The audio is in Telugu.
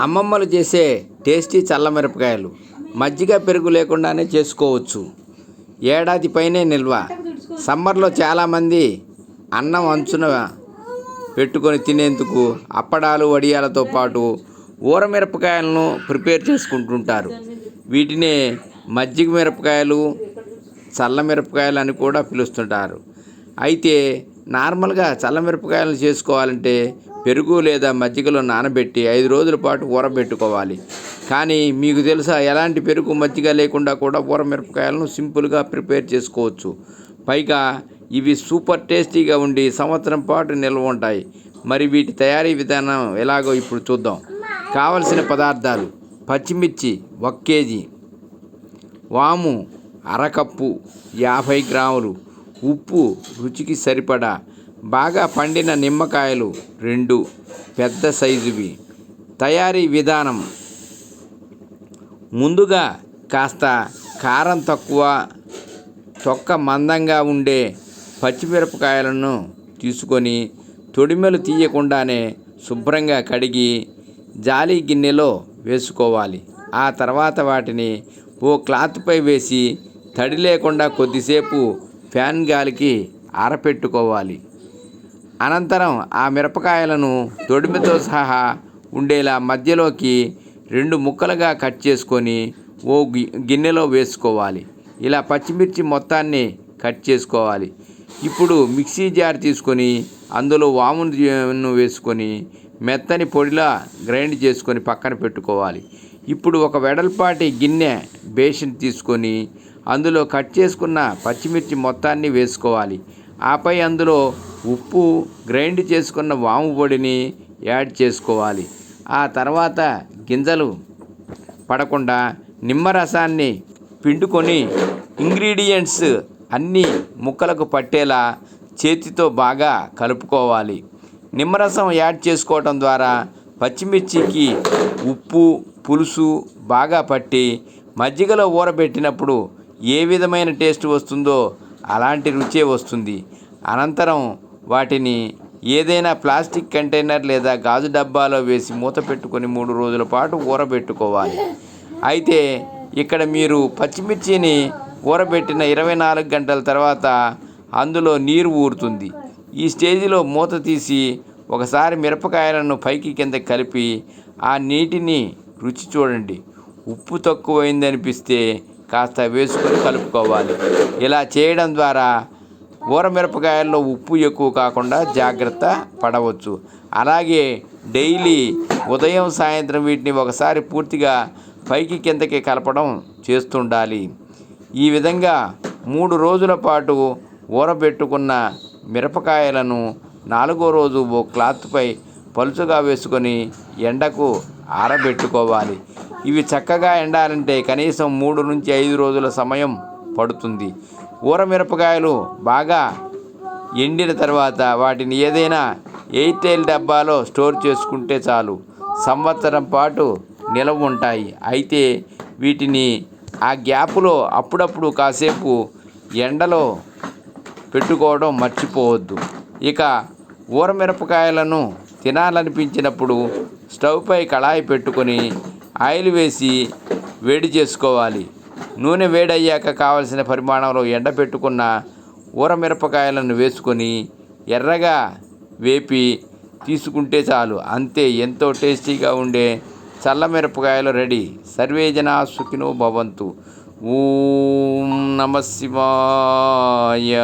అమ్మమ్మలు చేసే టేస్టీ చల్లమిరపకాయలు మజ్జిగ పెరుగు లేకుండానే చేసుకోవచ్చు. ఏడాది పైనే నిల్వ. సమ్మర్లో చాలామంది అన్నం అంచున పెట్టుకొని తినేందుకు అప్పడాలు వడియాలతో పాటు ఊరమిరపకాయలను ప్రిపేర్ చేసుకుంటుంటారు. వీటినే మజ్జిగ మిరపకాయలు చల్ల మిరపకాయలు అని కూడా పిలుస్తుంటారు. అయితే నార్మల్గా చల్లమిరపకాయలు చేసుకోవాలంటే పెరుగు లేదా మజ్జిగలో నానబెట్టి ఐదు రోజుల పాటు ఊరబెట్టుకోవాలి. కానీ మీకు తెలుసా ఎలాంటి పెరుగు మజ్జిగ లేకుండా కూడా ఊరమిరపకాయలను సింపుల్గా ప్రిపేర్ చేసుకోవచ్చు. పైగా ఇవి సూపర్ టేస్టీగా ఉండి సంవత్సరం పాటు నిల్వ ఉంటాయి. మరి వీటి తయారీ విధానం ఎలాగో ఇప్పుడు చూద్దాం. కావలసిన పదార్థాలు పచ్చిమిర్చి ఒక కేజీ వాము అరకప్పు యాభై గ్రాములు ఉప్పు రుచికి సరిపడా బాగా పండిన నిమ్మకాయలు రెండు పెద్ద సైజువి. తయారీ విధానం. ముందుగా కాస్త కారం తక్కువ తొక్క మందంగా ఉండే పచ్చిమిరపకాయలను తీసుకొని తొడిమెలు తీయకుండానే శుభ్రంగా కడిగి జాలి గిన్నెలో వేసుకోవాలి. ఆ తర్వాత వాటిని ఓ క్లాత్పై వేసి తడి లేకుండా కొద్దిసేపు ఫ్యాన్ గాలికి ఆరపెట్టుకోవాలి. అనంతరం ఆ మిరపకాయలను దొడిమితో సహా ఉండేలా మధ్యలోకి రెండు ముక్కలుగా కట్ చేసుకొని ఓ గి- గిన్నెలో వేసుకోవాలి. ఇలా పచ్చిమిర్చి మొత్తాన్ని కట్ చేసుకోవాలి. ఇప్పుడు మిక్సీ జార్ తీసుకొని అందులో వామును వేసుకొని మెత్తని పొడిలా గ్రైండ్ చేసుకొని పక్కన పెట్టుకోవాలి. ఇప్పుడు ఒక వెడల్పాటి గిన్నె బేసిన్ తీసుకొని అందులో కట్ చేసుకున్న పచ్చిమిర్చి మొత్తాన్ని వేసుకోవాలి. ఆపై అందులో ఉప్పు గ్రైండ్ చేసుకున్న వాము పొడిని యాడ్ చేసుకోవాలి. ఆ తర్వాత గింజలు పడకుండా నిమ్మరసాన్ని పిండుకొని ఇంగ్రీడియంట్స్ అన్నీ ముక్కలకు పట్టేలా చేతితో బాగా కలుపుకోవాలి. నిమ్మరసం యాడ్ చేసుకోవటం ద్వారా పచ్చిమిర్చికి ఉప్పు పులుసు బాగా పట్టి మజ్జిగలో ఊరబెట్టినప్పుడు ఏ విధమైన టేస్ట్ వస్తుందో అలాంటి రుచే వస్తుంది. అనంతరం వాటిని ఏదైనా ప్లాస్టిక్ కంటైనర్ లేదా గాజు డబ్బాలో వేసి మూత పెట్టుకొని మూడు రోజుల పాటు ఊరబెట్టుకోవాలి. అయితే ఇక్కడ మీరు పచ్చిమిర్చిని ఊరబెట్టిన ఇరవై నాలుగు గంటల తర్వాత అందులో నీరు ఊరుతుంది. ఈ స్టేజిలో మూత తీసి ఒకసారి మిరపకాయలను పైకి కింద కలిపి ఆ నీటిని రుచి చూడండి. ఉప్పు తక్కువైందనిపిస్తే కాస్త వేసుకొని కలుపుకోవాలి. ఇలా చేయడం ద్వారా ఊరమిరపకాయల్లో ఉప్పు ఎక్కువ కాకుండా జాగ్రత్త పడవచ్చు. అలాగే డైలీ ఉదయం సాయంత్రం వీటిని ఒకసారి పూర్తిగా పైకి కిందకి కలపడం చేస్తుండాలి. ఈ విధంగా మూడు రోజుల పాటు ఊరబెట్టుకున్న మిరపకాయలను నాలుగో రోజు ఓ క్లాత్పై పలుచగా వేసుకొని ఎండకు ఆరబెట్టుకోవాలి. ఇవి చక్కగా ఎండాలంటే కనీసం మూడు నుంచి ఐదు రోజుల సమయం పడుతుంది. ఊరమిరపకాయలు బాగా ఎండిన తర్వాత వాటిని ఏదైనా ఎయిర్టైల్ డబ్బాలో స్టోర్ చేసుకుంటే చాలు. సంవత్సరం పాటు నిలవ ఉంటాయి. అయితే వీటిని ఆ గ్యాప్లో అప్పుడప్పుడు కాసేపు ఎండలో పెట్టుకోవడం మర్చిపోవద్దు. ఇక ఊరమిరపకాయలను తినాలనిపించినప్పుడు స్టవ్పై కళాయి పెట్టుకొని ఆయిల్ వేసి వేడి చేసుకోవాలి. నూనె వేడయ్యాక కావలసిన పరిమాణంలో ఎండబెట్టుకున్న ఊరమిరపకాయలను వేసుకొని ఎర్రగా వేపి తీసుకుంటే చాలు. అంతే ఎంతో టేస్టీగా ఉండే చల్ల మిరపకాయలు రెడీ. సర్వేజన సుఖినో భవంతు. ఓం నమ శివాయ.